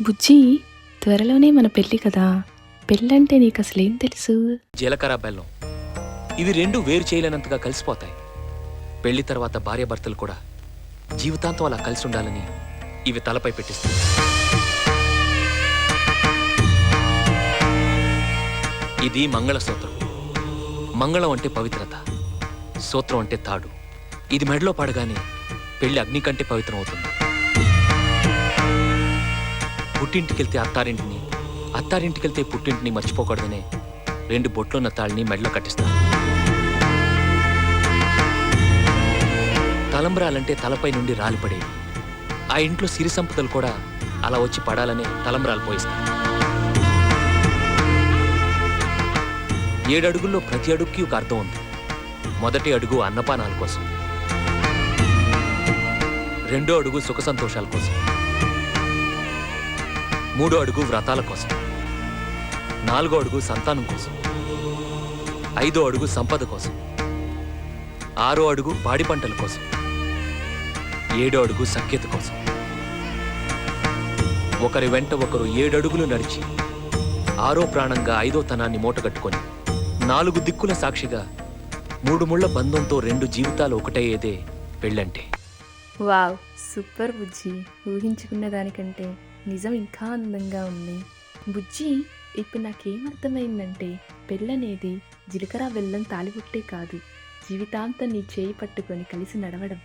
బుజ్జి త్వరలోనే మన పెళ్ళి కదా. పెళ్ళంటే నీకు అసలేం తెలుసు? జీలకర్ర బెల్లం. ఇవి రెండు వేరు చేయలేనంతగా కలిసిపోతాయి. పెళ్ళి తర్వాత భార్యాభర్తలు కూడా జీవితాంతం అలా కలిసి ఉండాలని ఇవి తలపై పెట్టిస్తాయి. ఇది మంగళసూత్రం మంగళం అంటే పవిత్రత. సూత్రం అంటే తాడు. ఇది మెడలో పడగానే పెళ్ళి అగ్ని కంటే పవిత్రం అవుతుంది. పుట్టింటికెళ్తే అత్తారింటిని అత్తారింటికెళ్తే పుట్టింటిని మర్చిపోకూడదనే రెండు బొట్లున్న తాళ్ళని మెడలో కట్టిస్తా తలంబ్రాలంటే తలపై నుండి రాలిపడేవి ఆ ఇంట్లో సిరి సంపదలు కూడా అలా వచ్చి పడాలనే తలంబ్రాలు పోయిస్తా ఏడడుగుల్లో ప్రతి అడుగుకి ఒక అర్థం ఉంది. మొదటి అడుగు అన్నపానాల కోసం. రెండో అడుగు సుఖ సంతోషాల కోసం. మూడో అడుగు వ్రతాల కోసం నాలుగో అడుగు సంతానం కోసం ఐదో అడుగు సంపద కోసం ఆరో అడుగు పాడి పంటల కోసం ఏడో అడుగు సఖ్యత కోసం. ఒకరి వెంట ఒకరు ఏడడుగులు నడిచి ఆరో ప్రాణంగా ఐదో తనాన్ని మూటగట్టుకొని నాలుగు దిక్కుల సాక్షిగా మూడు ముళ్ళ బంధంతో రెండు జీవితాలు ఒకటయ్యేదే పెళ్ళంటే. వావ్ సూపర్ బుజ్జి. ఊహించుకున్న దానికంటే నిజం ఇంకా అందంగా ఉంది. బుజ్జి ఇప్పుడు నాకేమర్థమైందంటే పెళ్ళనేది జీలకర్ర బెల్లం తాలిబుట్టే కాదు. జీవితాంతం నీ చేయి పట్టుకొని కలిసి నడవడం.